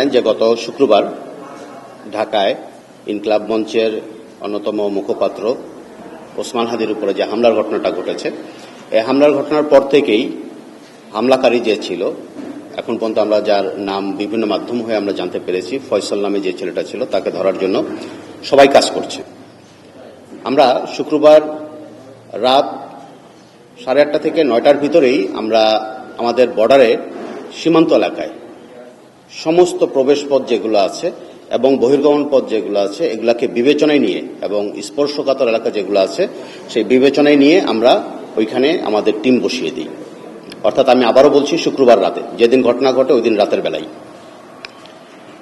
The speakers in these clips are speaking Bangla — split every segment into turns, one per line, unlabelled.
জানেন যে গত শুক্রবার ঢাকায় ইনকলাব মঞ্চের অন্যতম মুখপাত্র ওসমান হাদির উপরে যে হামলার ঘটনাটা ঘটেছে, এই হামলার ঘটনার পর থেকেই হামলাকারী যে ছিল, এখন পর্যন্ত আমরা যার নাম বিভিন্ন মাধ্যম হয়ে আমরা জানতে পেরেছি, ফয়সল নামে যে ছেলেটা ছিল তাকে ধরার জন্য সবাই কাজ করছে। আমরা শুক্রবার রাত সাড়ে আটটা থেকে নয়টার ভিতরেই আমরা আমাদের বর্ডারে সীমান্ত এলাকায় সমস্ত প্রবেশ পথ যেগুলো আছে এবং বহির্গমন পথ যেগুলো আছে, এগুলাকে বিবেচনায় নিয়ে এবং স্পর্শকাতর এলাকা যেগুলো আছে, সেই বিবেচনায় নিয়ে আমরা ওইখানে আমাদের টিম বসিয়ে দিই। অর্থাৎ আমি আবারও বলছি, শুক্রবার রাতে, যেদিন ঘটনা ঘটে ওই দিন রাতের বেলায়।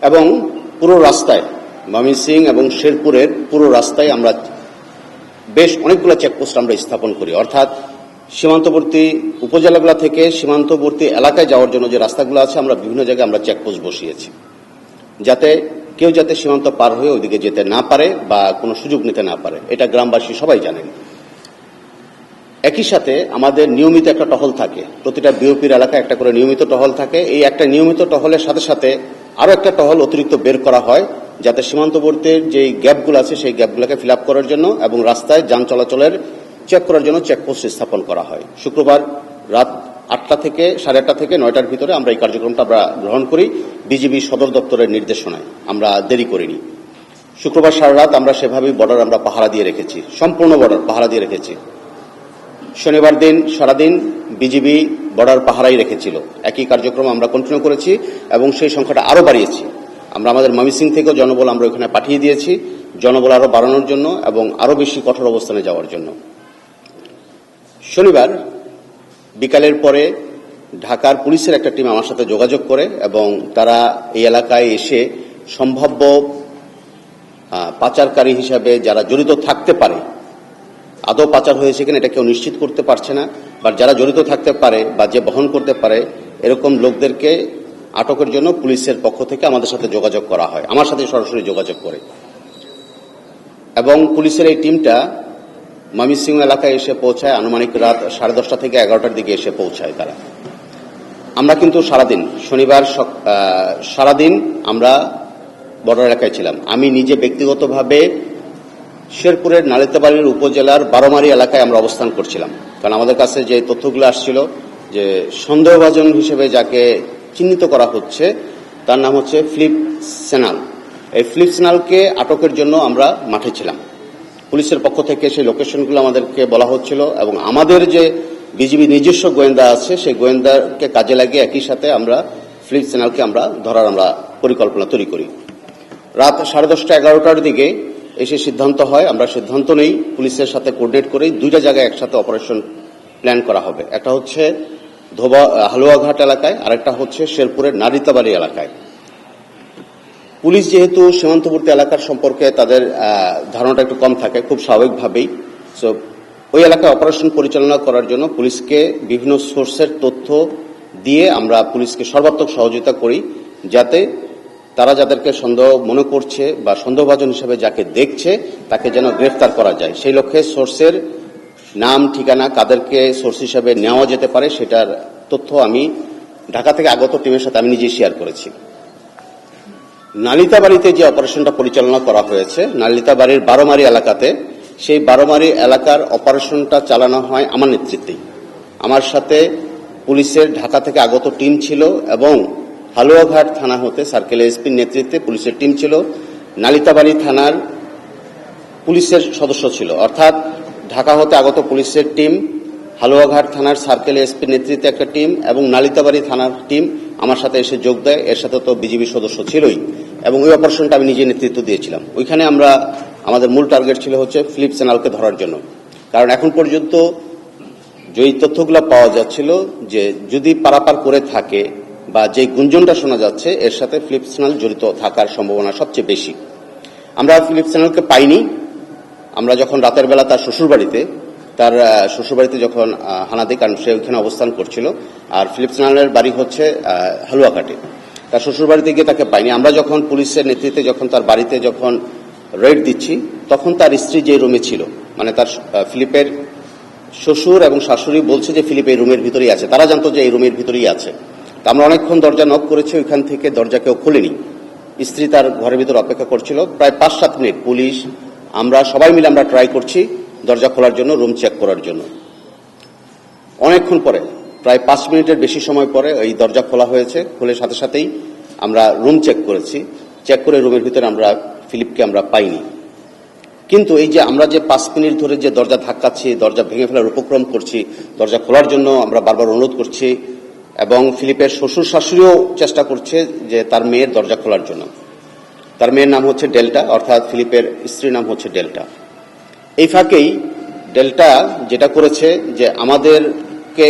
এবং পুরো রাস্তায় মামি সিং এবং শেরপুরের পুরো রাস্তায় আমরা বেশ অনেকগুলো চেকপোস্ট আমরা স্থাপন করি। অর্থাৎ সীমান্তবর্তী উপজেলাগুলো থেকে সীমান্তবর্তী এলাকায় যাওয়ার জন্য যে রাস্তাগুলো আছে, আমরা বিভিন্ন জায়গায় আমরা চেকপোস্ট বসিয়েছি। যাতে কেউ যাতে সীমান্ত পার হয়ে ওইদিকে যেতে না পারে বা কোনো সুযোগ নিতে না পারে, এটা গ্রামবাসী সবাই জানেন। একই সাথে আমাদের নিয়মিত একটা টহল থাকে, প্রতিটা বিওপির এলাকায় একটা করে নিয়মিত টহল থাকে। এই একটা নিয়মিত টহলের সাথে সাথে আরও একটা টহল অতিরিক্ত বের করা হয়, যাতে সীমান্তবর্তীর যে গ্যাপগুলো আছে, সেই গ্যাপগুলোকে ফিল করার জন্য এবং রাস্তায় যান চলাচলের চেক করার জন্য চেকপোস্ট স্থাপন করা হয়। শুক্রবার রাত আটটা থেকে সাড়ে আটটা থেকে নয়টার ভিতরে আমরা এই কার্যক্রমটা আমরা গ্রহণ করি বিজিবি সদর দপ্তরের নির্দেশনায়। আমরা দেরি করিনি। শুক্রবার সারা রাত আমরা সেভাবেই বর্ডার আমরা পাহারা দিয়ে রেখেছি। সম্পূর্ণ বর্ডার পাহারা দিয়ে রেখেছি। শনিবার দিন সারাদিন বিজিবি বর্ডার পাহারাই রেখেছিল। একই কার্যক্রম আমরা কন্টিনিউ করেছি এবং সেই সংখ্যাটা আরও বাড়িয়েছি। আমরা আমাদের ময়মনসিং থেকেও জনবল আমরা ওখানে পাঠিয়ে দিয়েছি। জনবল আরও বাড়ানোর জন্য এবং আরও বেশি কঠোর অবস্থানে যাওয়ার জন্য। শনিবার বিকালের পরে ঢাকার পুলিশের একটা টিম আমার সাথে যোগাযোগ করে এবং তারা এই এলাকায় এসে সম্ভাব্য পাচারকারী হিসাবে যারা জড়িত থাকতে পারে, আদৌ পাচার হয়েছে কিনা এটা কেউ নিশ্চিত করতে পারছে না বা যারা জড়িত থাকতে পারে বা যে বহন করতে পারে, এরকম লোকদেরকে আটকের জন্য পুলিশের পক্ষ থেকে আমাদের সাথে যোগাযোগ করা হয়, আমার সাথে সরাসরি যোগাযোগ করে। এবং পুলিশের এই টিমটা ময়মনসিংহ এলাকায় এসে পৌঁছায়, আনুমানিক রাত সাড়ে দশটা থেকে এগারোটার দিকে এসে পৌঁছায় তারা। আমরা কিন্তু সারাদিন, শনিবার সারাদিন আমরা বর্ডার এলাকায় ছিলাম। আমি নিজে ব্যক্তিগতভাবে শেরপুরের নালিতাবাড়ির উপজেলার বারোমারি এলাকায় আমরা অবস্থান করছিলাম। কারণ আমাদের কাছে যে তথ্যগুলো আসছিল, যে সন্দেহভাজন হিসেবে যাকে চিহ্নিত করা হচ্ছে, তার নাম হচ্ছে ফ্লিপ সেনাল। এই ফ্লিপ সেনালকে আটকের জন্য আমরা মাঠে ছিলাম। পুলিশের পক্ষ থেকে সেই লোকেশনগুলো আমাদেরকে বলা হচ্ছিল এবং আমাদের যে বিজিবি নিজস্ব গোয়েন্দা আছে, সেই গোয়েন্দাকে কাজে লাগিয়ে একই সাথে আমরা ফ্লিপ সেনালকে আমরা ধরার আমরা পরিকল্পনা তৈরি করি। রাত সাড়ে দশটা এগারোটার দিকে এসে সিদ্ধান্ত হয়, আমরা সিদ্ধান্ত নেই, পুলিশের সাথে কোর্ডিনেট করেই দুইটা জায়গায় একসাথে অপারেশন প্ল্যান করা হবে। একটা হচ্ছে ধোবা, হালুয়াঘাট এলাকায়, আরেকটা হচ্ছে শেরপুরের নারিতাবাড়ি এলাকায়। পুলিশ যেহেতু সীমান্তবর্তী এলাকার সম্পর্কে তাদের ধারণাটা একটু কম থাকে, খুব স্বাভাবিকভাবেই। সো ওই এলাকায় অপারেশন পরিচালনা করার জন্য পুলিশকে বিভিন্ন সোর্সের তথ্য দিয়ে আমরা পুলিশকে সর্বাত্মক সহযোগিতা করি, যাতে তারা যাদেরকে সন্দেহ মনে করছে বা সন্দেহভাজন হিসেবে যাকে দেখছে, তাকে যেন গ্রেফতার করা যায়। সেই লক্ষ্যে সোর্সের নাম, ঠিকানা, কাদেরকে সোর্স হিসেবে নেওয়া যেতে পারে, সেটার তথ্য আমি ঢাকা থেকে আগত টিমের সাথে আমি নিজে শেয়ার করেছি। নালিতাবাড়িতে যে অপারেশনটা পরিচালনা করা হয়েছে, নালিতাবাড়ির বারোমারি এলাকাতে সেই বারোমারি এলাকার অপারেশনটা চালানো হয় আমার নেতৃত্বেই আমার সাথে পুলিশের ঢাকা থেকে আগত টিম ছিল এবং হালুয়াঘাট থানা হতে সার্কেল এসপির নেতৃত্বে পুলিশের টিম ছিল। নালিতাবাড়ি থানার পুলিশের সদস্য ছিল। অর্থাৎ ঢাকা হতে আগত পুলিশের টিম, হালুয়াঘাট থানার সার্কেল এসপির নেতৃত্বে একটা টিম এবং নালিতাবাড়ি থানার টিম আমার সাথে এসে যোগ দেয়, এর সাথে তো বিজিবি সদস্য ছিলই, এবং ওই অপারেশনটা আমি নিজে নেতৃত্ব দিয়েছিলাম। ওইখানে আমরা, আমাদের মূল টার্গেট ছিল হচ্ছে ফিলিপ চ্যানেলকে ধরার জন্য। কারণ এখন পর্যন্ত যেই তথ্যগুলো পাওয়া যাচ্ছিল যে যদি পারাপার করে থাকে বা যে গুঞ্জনটা শোনা যাচ্ছে, এর সাথে ফিলিপ চ্যানেল জড়িত থাকার সম্ভাবনা সবচেয়ে বেশি। আমরা ফিলিপ চ্যানেলকে পাইনি। আমরা যখন রাতের বেলা তার শ্বশুরবাড়িতে তার শ্বশুরবাড়িতে যখন হানা দিই কারণ সে ওইখানে অবস্থান করছিল। আর ফিলিপ চ্যানেলের বাড়ি হচ্ছে হালুয়াঘাটে। তার শ্বশুরবাড়িতে গিয়ে তাকে পাইনি। আমরা যখন পুলিশের নেতৃত্বে যখন তার বাড়িতে যখন রেড দিচ্ছি, তখন তার স্ত্রী যে রুমে ছিল মানে তার ফিলিপের শ্বশুর এবং শাশুড়ি বলছে যে ফিলিপ এই রুমের ভিতরেই আছে। তারা জানতো যে এই রুমের ভিতরেই আছে। তা আমরা অনেকক্ষণ দরজা নক করেছি, ওইখান থেকে দরজা কেউ খুলেনি। স্ত্রী তার ঘরের ভিতর অপেক্ষা করছিল। প্রায় পাঁচ সাত মিনিট পুলিশ, আমরা সবাই মিলে আমরা ট্রাই করছি। দরজা খোলার জন্য রুম চেক করার জন্য। অনেকক্ষণ পরে, প্রায় পাঁচ মিনিটের বেশি সময় পরে ওই দরজা খোলা হয়েছে। খুলে সাথে সাথেই আমরা রুম চেক করেছি। চেক করে রুমের ভিতরে আমরা, ফিলিপকে আমরা পাইনি। কিন্তু এই যে আমরা যে পাঁচ মিনিট ধরে যে দরজা ধাক্কাচ্ছি, দরজা ভেঙে ফেলার উপক্রম করছি, দরজা খোলার জন্য আমরা বারবার অনুরোধ করছি এবং ফিলিপের শ্বশুর শাশুড়িও চেষ্টা করছে যে তার মেয়ের দরজা খোলার জন্য। তার মেয়ের নাম হচ্ছে ডেল্টা, অর্থাৎ ফিলিপের স্ত্রীর নাম হচ্ছে ডেল্টা। এই ফাঁকেই ডেল্টা যেটা করেছে যে আমাদেরকে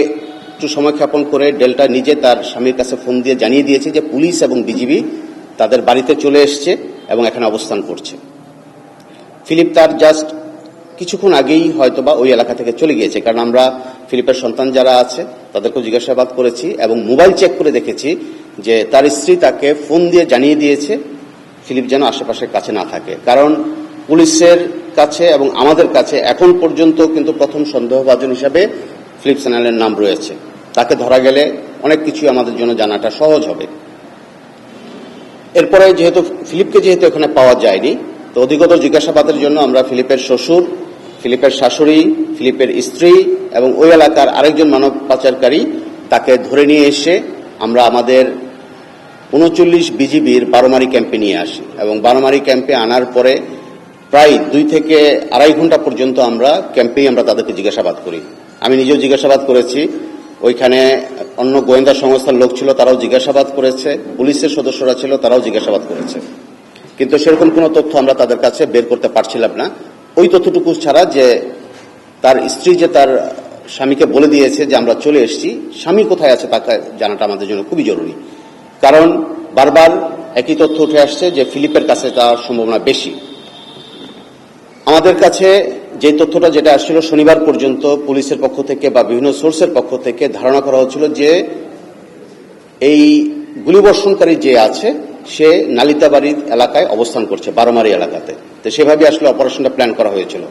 একটু সময় ক্ষেপণ করে ডেল্টা নিজে তার স্বামীর কাছে ফোন দিয়ে জানিয়ে দিয়েছে যে পুলিশ এবং বিজিবি তাদের বাড়িতে চলে এসছে এবং এখানে অবস্থান করছে। ফিলিপ তার জাস্ট কিছুক্ষণ আগেই হয়তোবা ওই এলাকা থেকে চলে গিয়েছে। কারণ আমরা ফিলিপের সন্তান যারা আছে, তাদেরকেও জিজ্ঞাসাবাদ করেছি এবং মোবাইল চেক করে দেখেছি যে তার স্ত্রী তাকে ফোন দিয়ে জানিয়ে দিয়েছে ফিলিপ যেন আশেপাশের কাছে না থাকে। কারণ পুলিশের কাছে এবং আমাদের কাছে এখন পর্যন্ত কিন্তু প্রথম সন্দেহভাজন হিসাবে ফিলিপ চ্যানেলের নাম রয়েছে। তাকে ধরা গেলে অনেক কিছু আমাদের জন্য জানাটা সহজ হবে। এরপরে যেহেতু ফিলিপকে যেহেতু এখানে পাওয়া যায়নি, তো অধিকতর জিজ্ঞাসাবাদের জন্য আমরা ফিলিপের শ্বশুর ফিলিপের শাশুড়ি ফিলিপের স্ত্রী এবং ওই এলাকার আরেকজন মানব পাচারকারী তাকে ধরে নিয়ে এসে আমরা আমাদের উনচল্লিশ বিজিবির বারোমারি ক্যাম্পে নিয়ে আসি এবং বারোমারি ক্যাম্পে আনার পরে প্রায় দুই থেকে আড়াই ঘণ্টা পর্যন্ত আমরা ক্যাম্পেই আমরা তাদেরকে জিজ্ঞাসাবাদ করি। আমি নিজেও জিজ্ঞাসাবাদ করেছি। ওইখানে অন্য গোয়েন্দা সংস্থার লোক ছিল, তারাও জিজ্ঞাসাবাদ করেছে। পুলিশের সদস্যরা ছিল, তারাও জিজ্ঞাসাবাদ করেছে। কিন্তু সেরকম কোনো তথ্য আমরা তাদের কাছে বের করতে পারছিলাম না। ওই তথ্যটুকু ছাড়া যে তার স্ত্রী যে তার স্বামীকে বলে দিয়েছে যে আমরা চলে এসেছি, স্বামী কোথায় আছে তাকে জানাটা আমাদের জন্য খুবই জরুরি। কারণ বারবার একই তথ্য উঠে আসছে যে ফিলিপের কাছে যাওয়ার সম্ভাবনা বেশি। আমাদের কাছে যে তথ্যটা যেটা আসছিল শনিবার পর্যন্ত পুলিশের পক্ষ থেকে বা বিভিন্ন সোর্সের পক্ষ থেকে ধারণা করা হচ্ছিল যে এই গুলিবর্ষণকারী যে আছে, সে নালিতাবাড়ি এলাকায় অবস্থান করছে, বারোমারি এলাকাতে। তো সেভাবে আসলে অপারেশনটা প্ল্যান করা হয়েছিল।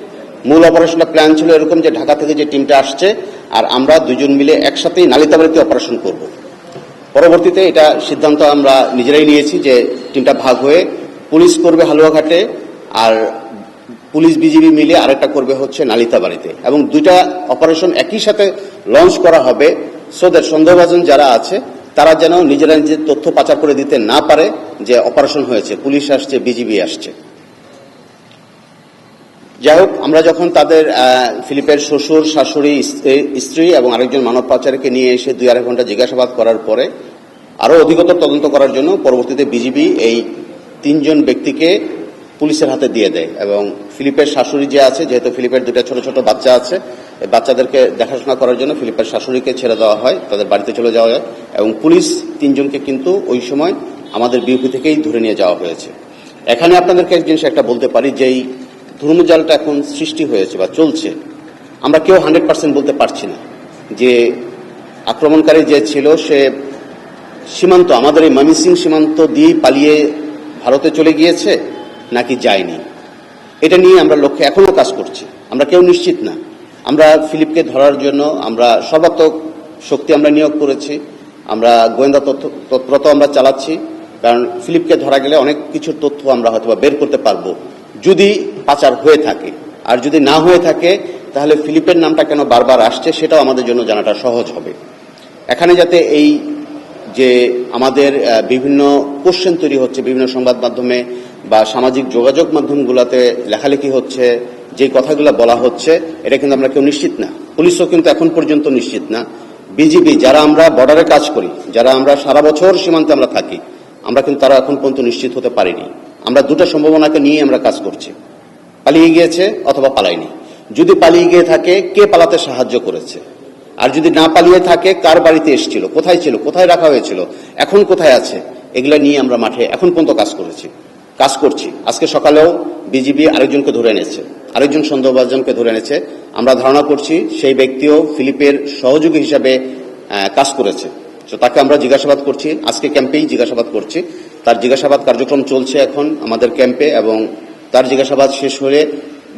মূল অপারেশনটা প্ল্যান ছিল এরকম যে ঢাকা থেকে যে টিমটা আসছে আর আমরা দুজন মিলে একসাথেই নালিতাবাড়িতে অপারেশন করব। পরবর্তীতে এটা সিদ্ধান্ত আমরা নিজেরাই নিয়েছি যে টিমটা ভাগ হয়ে পুলিশ করবে হালুয়াঘাটে আর পুলিশ বিজিবি মিলে আরেকটা করবে হচ্ছে নালিতাবাড়িতে এবং দুইটা অপারেশন একই সাথে লঞ্চ করা হবে সোদের সন্দেহভাজন যারা আছে, তারা যেন নিজেরা নিজের তথ্য পাচার করে দিতে না পারে যে অপারেশন হয়েছে, পুলিশ আসছে, বিজিবি আসছে। যাই হোক, আমরা যখন তাদের ফিলিপের শ্বশুর, শাশুড়ি স্ত্রী এবং আরেকজন মানব পাচারকে নিয়ে এসে দুই আড়াই ঘণ্টা জিজ্ঞাসাবাদ করার পরে আরও অধিকতর তদন্ত করার জন্য পরবর্তীতে বিজিবি এই তিনজন ব্যক্তিকে পুলিশের হাতে দিয়ে দেয়। এবং ফিলিপের শাশুড়ি যে আছে, যেহেতু ফিলিপের দুটা ছোট ছোট বাচ্চা আছে বাচ্চাদেরকে দেখাশোনা করার জন্য ফিলিপের শাশুড়িকে ছেড়ে দেওয়া হয়, তাদের বাড়িতে চলে যাওয়া হয়। এবং পুলিশ তিনজনকে কিন্তু ওই সময় আমাদের বিউপি থেকেই ধরে নিয়ে যাওয়া হয়েছে। এখানে আপনাদেরকে এক জিনিস একটা বলতে পারি যে এই ধর্মজালটা এখন সৃষ্টি হয়েছে বা চলছে, আমরা কেউ হান্ড্রেড পার্সেন্ট বলতে পারছি না যে আক্রমণকারী যে ছিল, সে সীমান্ত, আমাদের এই ময়মনসিং সীমান্ত দিয়েই পালিয়ে ভারতে চলে গিয়েছে। নাকি যায়নি। এটা নিয়ে আমরা লক্ষ্যে এখনও কাজ করছি। আমরা কেউ নিশ্চিত না। আমরা ফিলিপকে ধরার জন্য আমরা সর্বাত্মক শক্তি আমরা নিয়োগ করেছি। আমরা গোয়েন্দা তথ্য, তৎপরতা আমরা চালাচ্ছি। কারণ ফিলিপকে ধরা গেলে অনেক কিছুর তথ্য আমরা হয়তো বের করতে পারব যদি পাচার হয়ে থাকে। আর যদি না হয়ে থাকে, তাহলে ফিলিপের নামটা কেন বারবার আসছে সেটাও আমাদের জন্য জানাটা সহজ হবে। এখানে যাতে এই যে আমাদের বিভিন্ন কোশ্চেন তৈরি হচ্ছে, বিভিন্ন সংবাদ মাধ্যমে বা সামাজিক যোগাযোগ মাধ্যমগুলোতে লেখালেখি হচ্ছে, যে কথাগুলো বলা হচ্ছে, এটা কিন্তু আমরা কেউ নিশ্চিত না। পুলিশও কিন্তু এখন পর্যন্ত নিশ্চিত না। বিজিবি যারা আমরা বর্ডারে কাজ করি, যারা আমরা সারা বছর সীমান্তে আমরা থাকি, আমরা কিন্তু তারা এখন পর্যন্ত নিশ্চিত হতে পারিনি। আমরা দুটো সম্ভাবনাকে নিয়ে আমরা কাজ করছি। পালিয়ে গিয়েছে অথবা পালায়নি। যদি পালিয়ে গিয়ে থাকে, কে পালাতে সাহায্য করেছে? আর যদি না পালিয়ে থাকে, কার বাড়িতে এসেছিল? কোথায় ছিল? কোথায় রাখা হয়েছিল? এখন কোথায় আছে? এগুলা নিয়ে আমরা মাঠে এখন পর্যন্ত কাজ করেছি, কাজ করছি। আজকে সকালেও বিজিবি আরেকজনকে ধরে এনেছে, আরেকজন সন্দেহভাজনকে ধরে এনেছে। আমরা ধারণা করছি সেই ব্যক্তিও ফিলিপের সহযোগী হিসাবে কাজ করেছে। তো তাকে আমরা জিজ্ঞাসাবাদ করছি, আজকে ক্যাম্পেই জিজ্ঞাসাবাদ করছি। তার জিজ্ঞাসাবাদ কার্যক্রম চলছে এখন আমাদের ক্যাম্পে এবং তার জিজ্ঞাসাবাদ শেষ হয়ে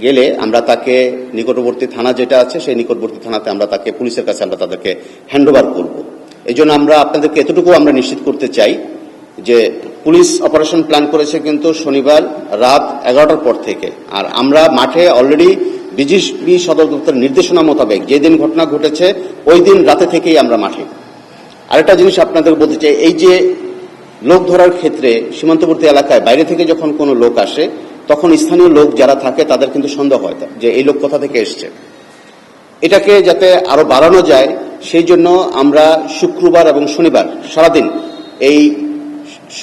গেলে আমরা তাকে নিকটবর্তী থানা যেটা আছে, সেই নিকটবর্তী থানাতে আমরা তাকে, পুলিশের কাছে আমরা তাদেরকে হ্যান্ডওভার করব। এই জন্য আমরা আপনাদেরকে এতটুকু আমরা নিশ্চিত করতে চাই যে পুলিশ অপারেশন প্ল্যান করেছে কিন্তু শনিবার রাত এগারোটার পর থেকে। আর আমরা মাঠে অলরেডি বিজিবি সদর দপ্তরের নির্দেশনা মোতাবেক যেদিন ঘটনা ঘটেছে, ওই দিন রাতে থেকেই আমরা মাঠে। আরেকটা জিনিস আপনাদের বলতে চাই, এই যে লোক ধরার ক্ষেত্রে সীমান্তবর্তী এলাকায় বাইরে থেকে যখন কোনো লোক আসে তখন স্থানীয় লোক যারা থাকে, তাদের কিন্তু সন্দেহ হয় যে এই লোক কোথা থেকে এসছে। এটাকে যাতে আরও বাড়ানো যায়, সেই জন্য আমরা শুক্রবার এবং শনিবার সারাদিন এই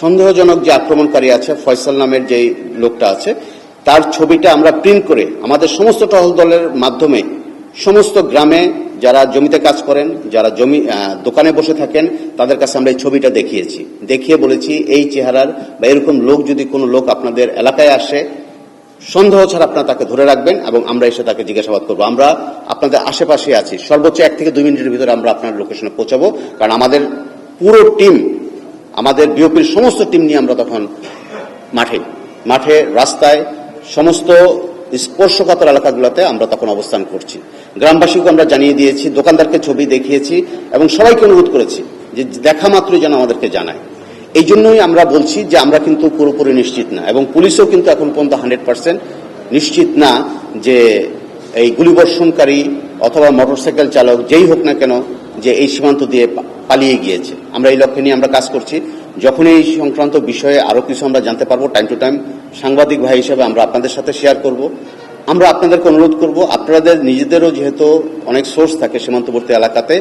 সন্দেহজনক যে আক্রমণকারী আছে, ফয়সাল নামের যে লোকটা আছে, তার ছবিটা আমরা প্রিন্ট করে আমাদের সমস্ত টহল দলের মাধ্যমে সমস্ত গ্রামে যারা জমিতে কাজ করেন, যারা জমি দোকানে বসে থাকেন, তাদের কাছে আমরা এই ছবিটা দেখিয়েছি। দেখিয়ে বলেছি এই চেহারার বা এরকম লোক যদি কোনো লোক আপনাদের এলাকায় আসে, সন্দেহ ছাড়া আপনারা তাকে ধরে রাখবেন এবং আমরা এসে তাকে জিজ্ঞাসাবাদ করব। আমরা আপনাদের আশেপাশে আছি। সর্বোচ্চ এক থেকে দুই মিনিটের ভিতরে আমরা আপনার লোকেশনে পৌঁছাবো। কারণ আমাদের পুরো টিম, আমাদের বিওপির সমস্ত টিম নিয়ে আমরা তখন মাঠে মাঠে রাস্তায় সমস্ত স্পর্শকাতর এলাকাগুলোতে আমরা তখন অবস্থান করছি। গ্রামবাসীকে আমরা জানিয়ে দিয়েছি, দোকানদারকে ছবি দেখিয়েছি এবং সবাইকে অনুরোধ করেছি যে দেখা মাত্রই যেন আমাদেরকে জানায়। এই জন্যই আমরা বলছি যে আমরা কিন্তু পুরোপুরি নিশ্চিত না এবং পুলিশও কিন্তু এখন পর্যন্ত হান্ড্রেড পার্সেন্ট নিশ্চিত না যে এই গুলিবর্ষণকারী অথবা মোটরসাইকেল চালক যেই হোক না কেন যে এই সীমান্ত দিয়ে পালিয়ে গিয়েছে। আমরা এই লক্ষ্যে নিয়ে আমরা কাজ করছি। যখন এই সংক্রান্ত বিষয়ে আরও কিছু আমরা জানতে পারব টাইম টু টাইম সাংবাদিক ভাই হিসেবে আমরা আপনাদের সাথে শেয়ার করব। আমরা আপনাদেরকে অনুরোধ করব, আপনাদের নিজেদেরও যেহেতু অনেক সোর্স থাকে সীমান্তবর্তী এলাকাতে,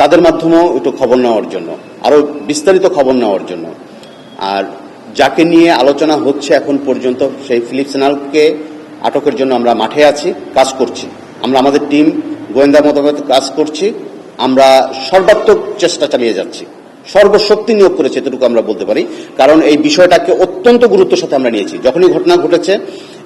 তাদের মাধ্যমেও একটু খবর নেওয়ার জন্য আরও বিস্তারিত খবর নেওয়ার জন্য। আর যাকে নিয়ে আলোচনা হচ্ছে এখন পর্যন্ত, সেই ফিলিপ সেনালকে আটকের জন্য আমরা মাঠে আছি, কাজ করছি। আমরা আমাদের টিম গোয়েন্দা মতামত কাজ করছি, আমরা সর্বাত্মক চেষ্টা চালিয়ে যাচ্ছি। সর্বশক্তি নিয়োগ করেছে, এতটুকু আমরা বলতে পারি। কারণ এই বিষয়টাকে অত্যন্ত গুরুত্বের সাথে আমরা নিয়েছি। যখনই ঘটনা ঘটেছে,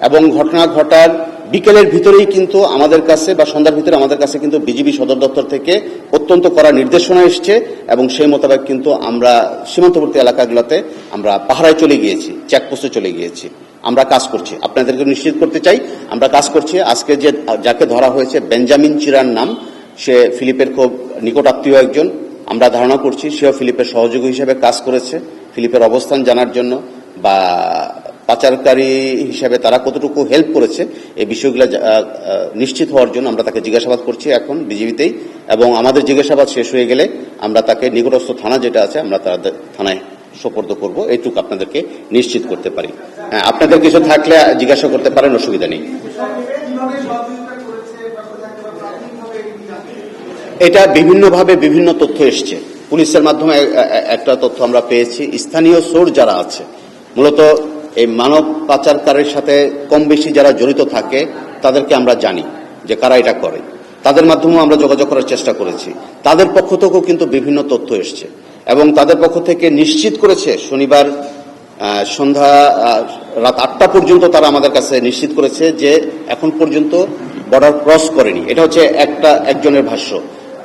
এবং ঘটনা ঘটার বিকেলের ভিতরেই কিন্তু আমাদের কাছে বা সন্ধ্যার ভিতরে আমাদের কাছে কিন্তু বিজিবি সদর দপ্তর থেকে অত্যন্ত করা নির্দেশনা এসছে, এবং সেই মোতাবেক কিন্তু আমরা সীমান্তবর্তী এলাকাগুলোতে আমরা পাহারায় চলে গিয়েছি, চেকপোস্টে চলে গিয়েছি। আমরা কাজ করছি। আপনাদেরকে নিশ্চিত করতে চাই, আমরা কাজ করছি। আজকে যে, যাকে ধরা হয়েছে বেঞ্জামিন চিরার নাম, সে ফিলিপের খুব নিকট আত্মীয় একজন। আমরা ধারণা করছি সেও ফিলিপের সহযোগী হিসেবে কাজ করেছে। ফিলিপের অবস্থান জানার জন্য বা পাচারকারী হিসেবে তারা কতটুকু হেল্প করেছে, এই বিষয়গুলো নিশ্চিত হওয়ার জন্য আমরা তাকে জিজ্ঞাসাবাদ করছি এখন বিজিবিতেই এবং আমাদের জিজ্ঞাসাবাদ শেষ হয়ে গেলে আমরা তাকে নিকটস্থ থানা যেটা আছে আমরা তাদের থানায় সোপর্দ করব। এইটুকু আপনাদেরকে নিশ্চিত করতে পারি। হ্যাঁ আপনাদের কিছু থাকলে জিজ্ঞাসা করতে পারেন, অসুবিধা নেই
কীভাবে সহযোগিতা করেছে বা কোথায় কিংবা প্রাথমিকভাবে এগুলি জানতে
এটা বিভিন্নভাবে বিভিন্ন তথ্য এসছে। পুলিশের মাধ্যমে একটা তথ্য আমরা পেয়েছি। স্থানীয় সোর যারা আছে, মূলত এই মানব পাচারকারের সাথে কম বেশি যারা জড়িত থাকে, তাদেরকে আমরা জানি যে কারা এটা করে। তাদের মাধ্যমেও আমরা যোগাযোগ করার চেষ্টা করেছি। তাদের পক্ষ থেকেও কিন্তু বিভিন্ন তথ্য এসছে। এবং তাদের পক্ষ থেকে নিশ্চিত করেছে, শনিবার সন্ধ্যা রাত আটটা পর্যন্ত তারা আমাদের কাছে নিশ্চিত করেছে যে এখন পর্যন্ত বর্ডার ক্রস করেনি। এটা হচ্ছে একটা, একজনের ভাষ্য।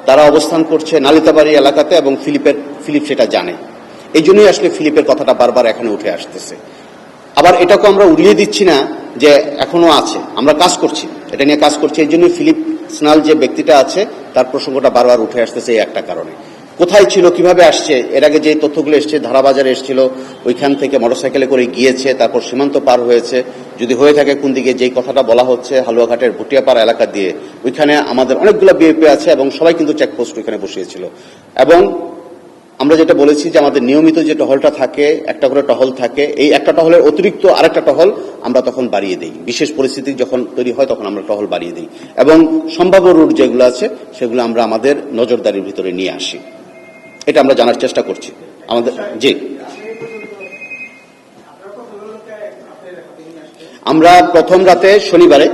তারা অবস্থান করছে নালিতাবাড়ি এলাকাতে এবং ফিলিপের, ফিলিপ সেটা জানে। এই জন্যই আসলে ফিলিপের কথাটা বারবার এখানে উঠে আসতেছে। আবার এটাকে আমরা উড়িয়ে দিচ্ছি না যে এখনও আছে, আমরা কাজ করছি, এটা নিয়ে কাজ করছি। এই জন্যই ফিলিপ স্নাল যে ব্যক্তিটা আছে, তার প্রসঙ্গটা বারবার উঠে আসতেছে এই একটা কারণে। কোথায় ছিল, কীভাবে আসছে, এর আগে যে তথ্যগুলো এসছে, ধারাবাজারে এসেছিল, ওইখান থেকে মোটরসাইকেলে করে গিয়েছে, তারপর সীমান্ত পার হয়েছে। যদি হয়ে থাকে কোন দিকে যেই কথাটা বলা হচ্ছে, হালুয়াঘাটের ভুটিয়াপাড়া এলাকা দিয়ে, ওইখানে আমাদের অনেকগুলো বিএপি আছে এবং সবাই কিন্তু চেকপোস্ট ওইখানে বসিয়েছিল। এবং আমরা যেটা বলেছি যে আমাদের নিয়মিত যে টহলটা থাকে, একটা করে টহল থাকে, এই একটা টহলের অতিরিক্ত আরেকটা টহল আমরা তখন বাড়িয়ে দিই। বিশেষ পরিস্থিতি যখন তৈরি হয়, তখন আমরা টহল বাড়িয়ে দিই। এবং সম্ভাব্য রুট যেগুলো আছে, সেগুলো আমরা আমাদের নজরদারির ভিতরে নিয়ে আসি। এটা আমরা জানার চেষ্টা করছি। আমাদের জি। আমরা প্রথম রাতে শনিবারে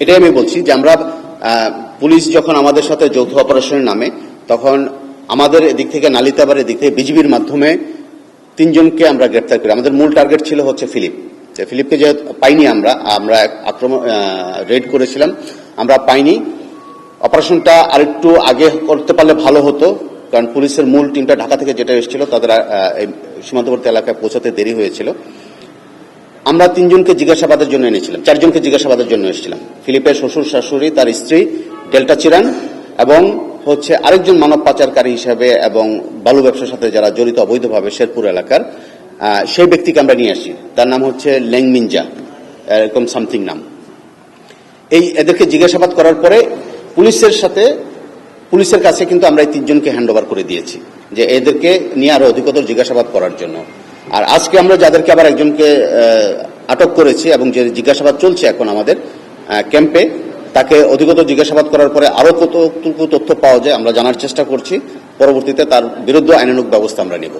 এটাই আমি বলছি যে আমরা পুলিশ যখন আমাদের সাথে যৌথ অপারেশনের নামে, তখন আমাদের দিক থেকে নালিতাবারের দিক থেকে বিজিবির মাধ্যমে তিনজনকে আমরা গ্রেপ্তার করি। আমাদের মূল টার্গেট ছিল হচ্ছে ফিলিপ। ফিলিপকে যে পাইনি আমরা আমরা আক্রমণ রেড করেছিলাম। আমরা পাইনি। অপারেশনটা আরেকটু আগে করতে পারলে ভালো হতো, কারণ পুলিশের মূল টিমটা ঢাকা থেকে যেটা এসেছিল তাদের সীমান্তবর্তী এলাকায় পৌঁছাতে দেরি হয়েছিল। আমরা তিনজনকে জিজ্ঞাসাবাদের জন্য এনেছিলাম, চারজনকে জিজ্ঞাসাবাদের জন্য এসেছিলাম। ফিলিপের শ্বশুর, শাশুড়ি, তার স্ত্রী, ডেল্টা চিরান এবং হচ্ছে আরেকজন মানব পাচারকারী হিসাবে এবং বালু ব্যবসার সাথে যারা জড়িত অবৈধভাবে শেরপুর এলাকার সেই ব্যক্তিকে আমরা নিয়ে আসি তার নাম হচ্ছে লেংমিনজা, এরকম সামথিং নাম। এই এদেরকে জিজ্ঞাসাবাদ করার পরে পুলিশের সাথে, পুলিশের কাছে কিন্তু আমরা এই তিনজনকে হ্যান্ড ওভার করে দিয়েছি, যে এদেরকে নিয়ে আরও অধিকতর জিজ্ঞাসাবাদ করার জন্য। আর আজকে আমরা যাদেরকে আবার একজনকে আটক করেছি এবং যে জিজ্ঞাসাবাদ চলছে এখন আমাদের ক্যাম্পে, তাকে অধিকতর জিজ্ঞাসাবাদ করার পরে আরও কতটুকু তথ্য পাওয়া যায় আমরা জানার চেষ্টা করছি। পরবর্তীতে তার বিরুদ্ধে আইনানুক ব্যবস্থা আমরা নেব।